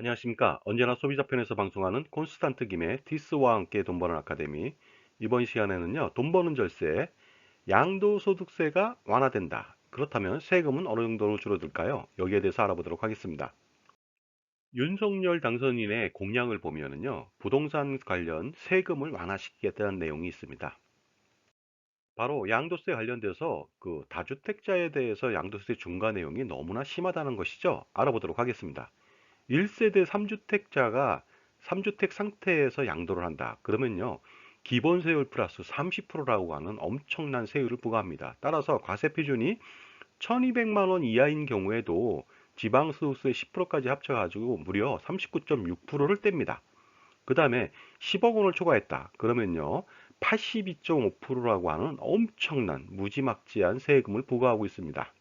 안녕하십니까. 언제나 소비자 편에서 방송하는 콘스탄트 김의 디스와 함께 돈 버는 아카데미. 이번 시간에는요, 돈 버는 절세, 양도소득세가 완화된다. 그렇다면 세금은 어느 정도로 줄어들까요? 여기에 대해서 알아보도록 하겠습니다. 윤석열 당선인의 공약을 보면은요, 부동산 관련 세금을 완화시키겠다는 내용이 있습니다. 바로 양도세 관련돼서 그 다주택자에 대해서 양도세 중과 내용이 너무나 심하다는 것이죠. 알아보도록 하겠습니다. 1세대 3주택자가 3주택 상태에서 양도를 한다. 그러면요. 기본 세율 플러스 30%라고 하는 엄청난 세율을 부과합니다. 따라서 과세 표준이 1200만 원 이하인 경우에도 지방소득세 10%까지 합쳐가지고 무려 39.6%를 뗍니다. 그 다음에 10억 원을 초과했다. 그러면요. 82.5%라고 하는 엄청난 무지막지한 세금을 부과하고 있습니다.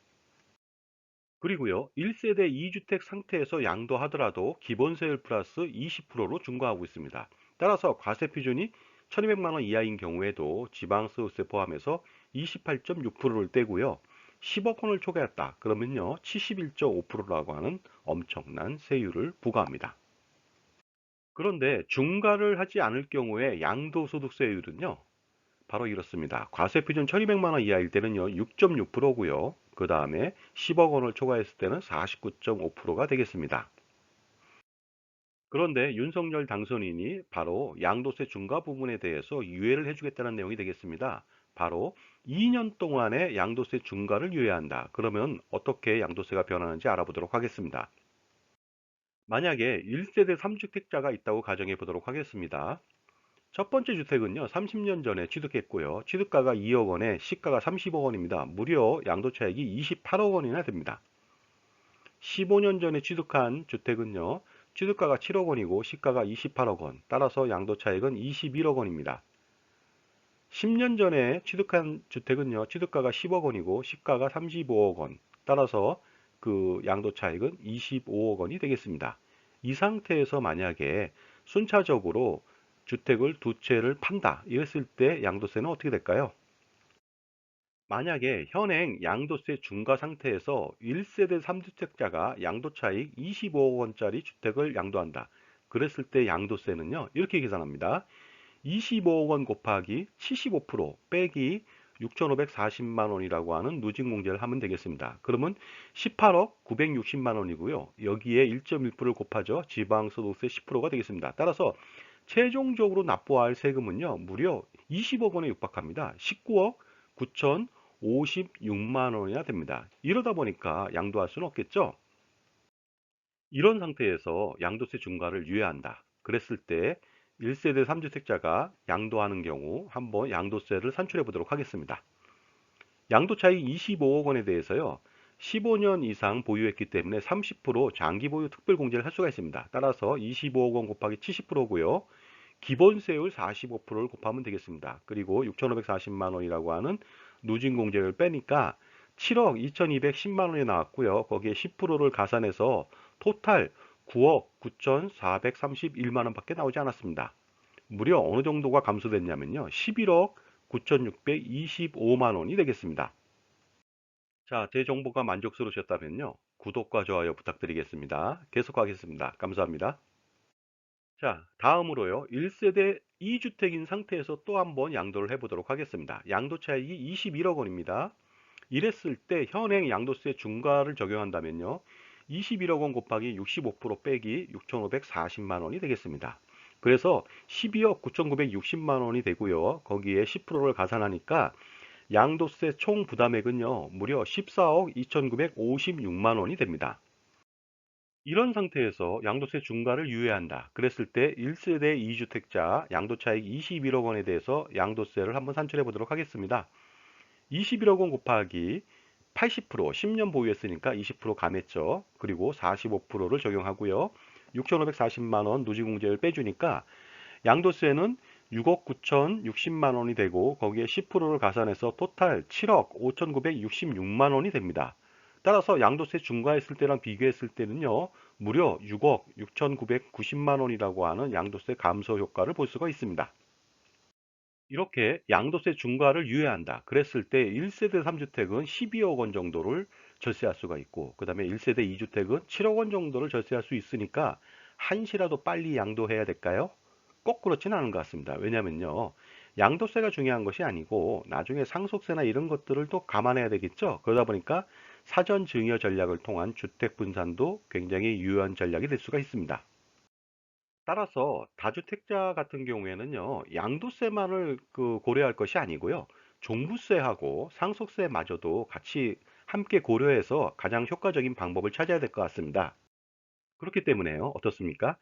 그리고요. 1세대 2주택 상태에서 양도하더라도 기본세율 플러스 20%로 중과하고 있습니다. 따라서 과세 표준이 1200만 원 이하인 경우에도 지방소득세 포함해서 28.6%를 떼고요. 10억 원을 초과했다. 그러면요. 71.5%라고 하는 엄청난 세율을 부과합니다. 그런데 중과를 하지 않을 경우에 양도소득세율은요. 바로 이렇습니다. 과세 표준 1200만 원 이하일 때는요. 6.6%고요. 그 다음에 10억 원을 초과했을 때는 49.5%가 되겠습니다. 그런데 윤석열 당선인이 바로 양도세 중과 부분에 대해서 유예를 해주겠다는 내용이 되겠습니다. 바로 2년 동안의 양도세 중과를 유예한다. 그러면 어떻게 양도세가 변하는지 알아보도록 하겠습니다. 만약에 1세대 3주택자가 있다고 가정해 보도록 하겠습니다. 첫 번째 주택은요 30년 전에 취득했고요. 취득가가 2억 원에 시가가 30억 원입니다. 무려 양도차익이 28억 원이나 됩니다. 15년 전에 취득한 주택은요 취득가가 7억 원이고 시가가 28억 원 따라서 양도차익은 21억 원입니다. 10년 전에 취득한 주택은요 취득가가 10억 원이고 시가가 35억 원 따라서 그 양도차익은 25억 원이 되겠습니다. 이 상태에서 만약에 순차적으로 주택을 두 채를 판다 이랬을 때 양도세는 어떻게 될까요? 만약에 현행 양도세 중과 상태에서 1세대 3주택자가 양도차익 25억 원짜리 주택을 양도한다. 그랬을 때 양도세는요. 이렇게 계산합니다. 25억 원 곱하기 75% 빼기 6,540만 원이라고 하는 누진공제를 하면 되겠습니다. 그러면 18억 960만 원이고요. 여기에 1.1%를 곱하죠. 지방소득세 10%가 되겠습니다. 따라서 최종적으로 납부할 세금은요, 무려 20억 원에 육박합니다. 19억 9,056만 원이나 됩니다. 이러다 보니까 양도할 수는 없겠죠? 이런 상태에서 양도세 중과를 유예한다. 그랬을 때 1세대 3주택자가 양도하는 경우 한번 양도세를 산출해 보도록 하겠습니다. 양도 차익 25억 원에 대해서요. 15년 이상 보유했기 때문에 30% 장기 보유 특별 공제를 할 수가 있습니다. 따라서 25억 원 곱하기 70%고요. 기본세율 45%를 곱하면 되겠습니다. 그리고 6,540만 원이라고 하는 누진 공제를 빼니까 7억 2,210만 원이 나왔고요. 거기에 10%를 가산해서 토탈 9억 9,431만 원밖에 나오지 않았습니다. 무려 어느 정도가 감소됐냐면요. 11억 9,625만 원이 되겠습니다. 자, 제 정보가 만족스러우셨다면요. 구독과 좋아요 부탁드리겠습니다. 계속하겠습니다. 감사합니다. 자, 다음으로요. 1세대 2주택인 상태에서 또 한번 양도를 해보도록 하겠습니다. 양도 차익이 21억 원입니다. 이랬을 때 현행 양도세 중과를 적용한다면요. 21억 원 곱하기 65% 빼기 6,540만 원이 되겠습니다. 그래서 12억 9,960만 원이 되고요. 거기에 10%를 가산하니까 양도세 총 부담액은요. 무려 14억 2,956만 원이 됩니다. 이런 상태에서 양도세 중과를 유예한다. 그랬을 때 1세대 2주택자 양도차익 21억 원에 대해서 양도세를 한번 산출해 보도록 하겠습니다. 21억 원 곱하기 80% 10년 보유했으니까 20% 감했죠. 그리고 45%를 적용하고요. 6,540만 원 누지공제를 빼주니까 양도세는 6억 9,060만 원이 되고 거기에 10%를 가산해서 토탈 7억 5,966만 원이 됩니다. 따라서 양도세 중과했을 때랑 비교했을 때는요. 무려 6억 6,990만 원이라고 하는 양도세 감소 효과를 볼 수가 있습니다. 이렇게 양도세 중과를 유예한다. 그랬을 때 1세대 3주택은 12억 원 정도를 절세할 수가 있고 그 다음에 1세대 2주택은 7억 원 정도를 절세할 수 있으니까 한시라도 빨리 양도해야 될까요? 꼭 그렇진 않은 것 같습니다. 왜냐면요. 양도세가 중요한 것이 아니고 나중에 상속세나 이런 것들을 또 감안해야 되겠죠. 그러다 보니까 사전 증여 전략을 통한 주택 분산도 굉장히 유효한 전략이 될 수가 있습니다. 따라서 다주택자 같은 경우에는요, 양도세만을 그 고려할 것이 아니고요, 종부세하고 상속세마저도 같이 함께 고려해서 가장 효과적인 방법을 찾아야 될 것 같습니다. 그렇기 때문에요, 어떻습니까?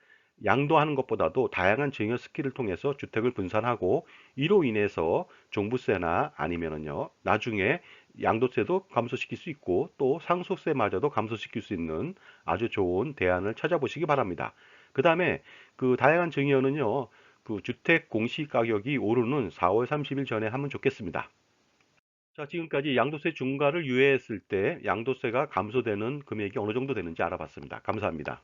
양도하는 것보다도 다양한 증여 스킬을 통해서 주택을 분산하고 이로 인해서 종부세나 아니면은요 나중에 양도세도 감소시킬 수 있고 또 상속세마저도 감소시킬 수 있는 아주 좋은 대안을 찾아보시기 바랍니다. 그 다음에 그 다양한 증여는요 그 주택 공시 가격이 오르는 4월 30일 전에 하면 좋겠습니다. 자, 지금까지 양도세 중과를 유예했을 때 양도세가 감소되는 금액이 어느 정도 되는지 알아봤습니다. 감사합니다.